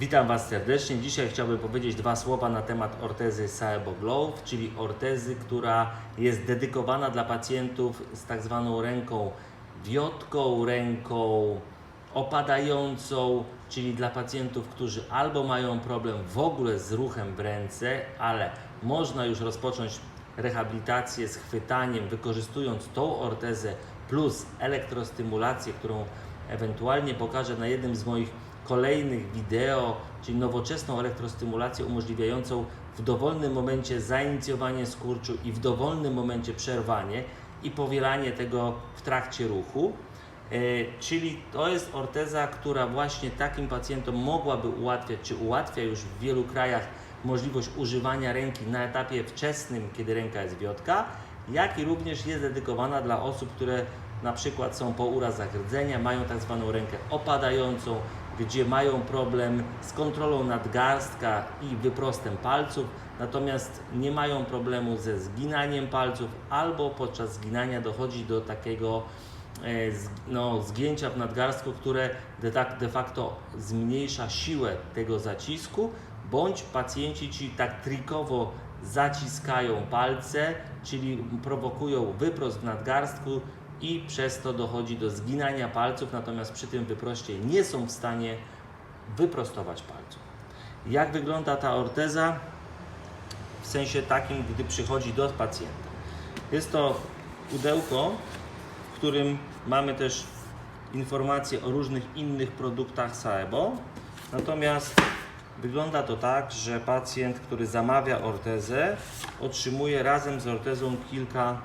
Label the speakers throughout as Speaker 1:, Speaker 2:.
Speaker 1: Witam Was serdecznie. Dzisiaj chciałbym powiedzieć dwa słowa na temat ortezy Saebo Glove, czyli ortezy, która jest dedykowana dla pacjentów z tak zwaną ręką wiotką, ręką opadającą, czyli dla pacjentów, którzy albo mają problem w ogóle z ruchem w ręce, ale można już rozpocząć rehabilitację z chwytaniem, wykorzystując tą ortezę plus elektrostymulację, którą ewentualnie pokażę na jednym z moich kolejnych wideo, czyli nowoczesną elektrostymulację umożliwiającą w dowolnym momencie zainicjowanie skurczu i w dowolnym momencie przerwanie i powielanie tego w trakcie ruchu. E, Czyli to jest orteza, która właśnie takim pacjentom mogłaby ułatwiać, czy ułatwia już w wielu krajach możliwość używania ręki na etapie wczesnym, kiedy ręka jest wiotka, jak i również jest dedykowana dla osób, które na przykład są po urazach rdzenia, mają tak zwaną rękę opadającą, gdzie mają problem z kontrolą nadgarstka i wyprostem palców, natomiast nie mają problemu ze zginaniem palców, albo podczas zginania dochodzi do takiego e, no, zgięcia w nadgarstku, które de, tak, de facto zmniejsza siłę tego zacisku, bądź pacjenci ci tak trikowo zaciskają palce, czyli prowokują wyprost w nadgarstku i przez to dochodzi do zginania palców, natomiast przy tym wyproście nie są w stanie wyprostować palców. Jak wygląda ta orteza? W sensie takim, gdy przychodzi do pacjenta. Jest to pudełko, w którym mamy też informacje o różnych innych produktach Saebo. Natomiast wygląda to tak, że pacjent, który zamawia ortezę, otrzymuje razem z ortezą kilka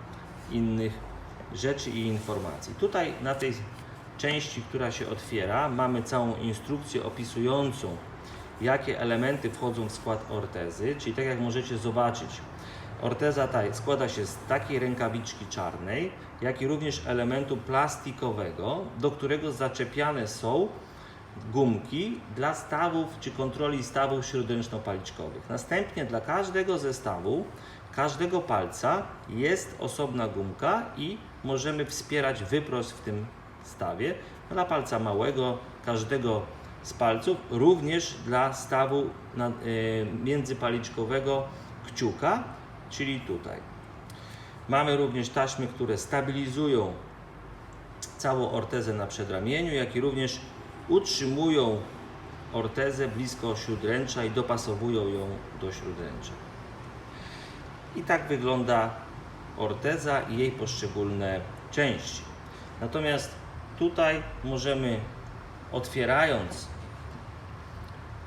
Speaker 1: innych rzeczy i informacji. Tutaj na tej części, która się otwiera, mamy całą instrukcję opisującą, jakie elementy wchodzą w skład ortezy, czyli tak jak możecie zobaczyć, orteza ta składa się z takiej rękawiczki czarnej, jak i również elementu plastikowego, do którego zaczepiane są gumki dla stawów czy kontroli stawów śródręczno-paliczkowych. Następnie dla każdego zestawu, każdego palca jest osobna gumka i możemy wspierać wyprost w tym stawie. Dla palca małego, każdego z palców, również dla stawu y, międzypaliczkowego kciuka, czyli tutaj. Mamy również taśmy, które stabilizują całą ortezę na przedramieniu, jak i również utrzymują ortezę blisko śródręcza i dopasowują ją do śródręcza. I tak wygląda orteza i jej poszczególne części. Natomiast tutaj możemy, otwierając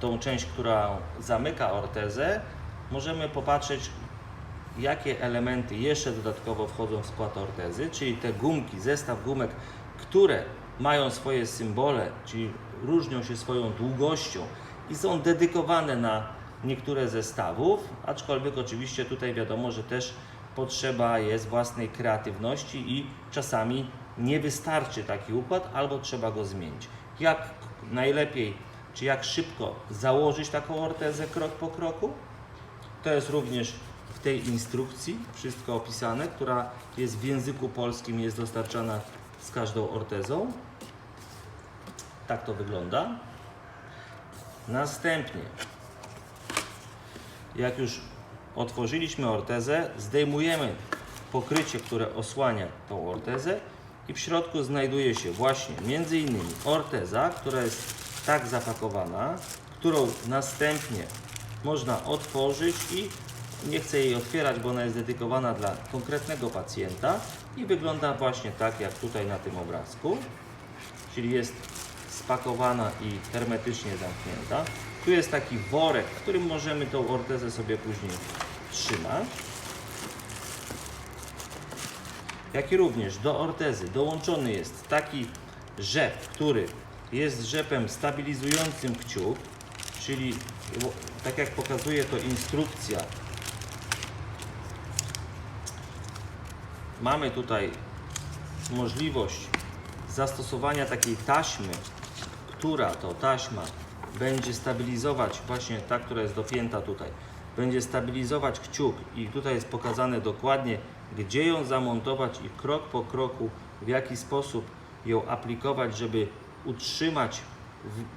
Speaker 1: tą część, która zamyka ortezę, możemy popatrzeć, jakie elementy jeszcze dodatkowo wchodzą w skład ortezy, czyli te gumki, zestaw gumek, które mają swoje symbole, czyli różnią się swoją długością i są dedykowane na niektóre zestawów, aczkolwiek oczywiście tutaj wiadomo, że też potrzeba jest własnej kreatywności i czasami nie wystarczy taki układ, albo trzeba go zmienić. Jak najlepiej, czy jak szybko założyć taką ortezę krok po kroku? To jest również w tej instrukcji wszystko opisane, która jest w języku polskim, jest dostarczana z każdą ortezą. Tak to wygląda. Następnie, jak już otworzyliśmy ortezę, zdejmujemy pokrycie, które osłania tą ortezę i w środku znajduje się właśnie między innymi orteza, która jest tak zapakowana, którą następnie można otworzyć i nie chcę jej otwierać, bo ona jest dedykowana dla konkretnego pacjenta i wygląda właśnie tak jak tutaj na tym obrazku, czyli jest spakowana i hermetycznie zamknięta. Tu jest taki worek, w którym możemy tą ortezę sobie później trzymać. Jak i również do ortezy dołączony jest taki rzep, który jest rzepem stabilizującym kciuk, czyli tak jak pokazuje to instrukcja, mamy tutaj możliwość zastosowania takiej taśmy, która to taśma będzie stabilizować, właśnie ta, która jest dopięta tutaj, będzie stabilizować kciuk i tutaj jest pokazane dokładnie, gdzie ją zamontować i krok po kroku, w jaki sposób ją aplikować, żeby utrzymać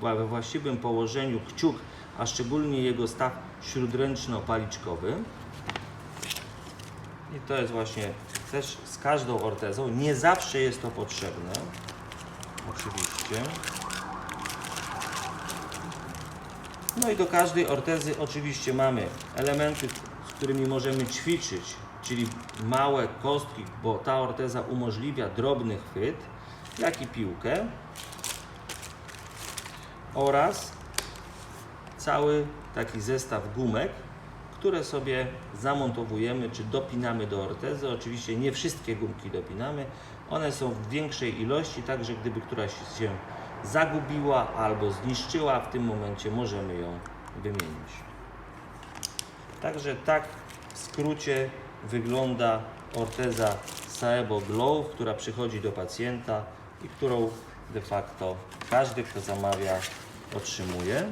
Speaker 1: we właściwym położeniu kciuk, a szczególnie jego staw śródręczno-paliczkowy. I to jest właśnie też z każdą ortezą. Nie zawsze jest to potrzebne. Oczywiście. No i do każdej ortezy oczywiście mamy elementy, z którymi możemy ćwiczyć, czyli małe kostki, bo ta orteza umożliwia drobny chwyt, jak i piłkę oraz cały taki zestaw gumek, które sobie zamontowujemy czy dopinamy do ortezy. Oczywiście nie wszystkie gumki dopinamy, one są w większej ilości, także gdyby któraś się zagubiła albo zniszczyła, w tym momencie możemy ją wymienić. Także tak w skrócie wygląda orteza Saebo Glow, która przychodzi do pacjenta i którą de facto każdy, kto zamawia, otrzymuje.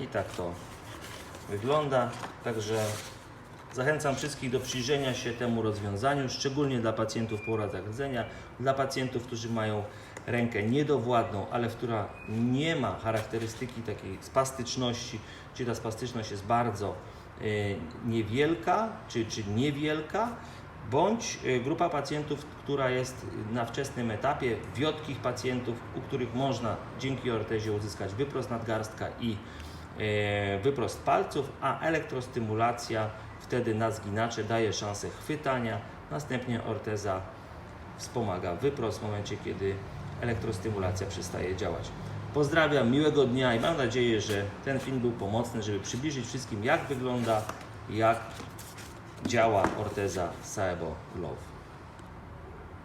Speaker 1: I tak to wygląda. Także zachęcam wszystkich do przyjrzenia się temu rozwiązaniu, szczególnie dla pacjentów po urazach rdzenia, dla pacjentów, którzy mają rękę niedowładną, ale która nie ma charakterystyki takiej spastyczności, czy ta spastyczność jest bardzo e, niewielka, czy, czy niewielka, bądź e, grupa pacjentów, która jest na wczesnym etapie, wiotkich pacjentów, u których można dzięki ortezie uzyskać wyprost nadgarstka i e, wyprost palców, a elektrostymulacja wtedy na zginacze daje szansę chwytania, następnie orteza wspomaga wyprost w momencie, kiedy elektrostymulacja przestaje działać. Pozdrawiam, miłego dnia i mam nadzieję, że ten film był pomocny, żeby przybliżyć wszystkim, jak wygląda, jak działa orteza Saebo Glove.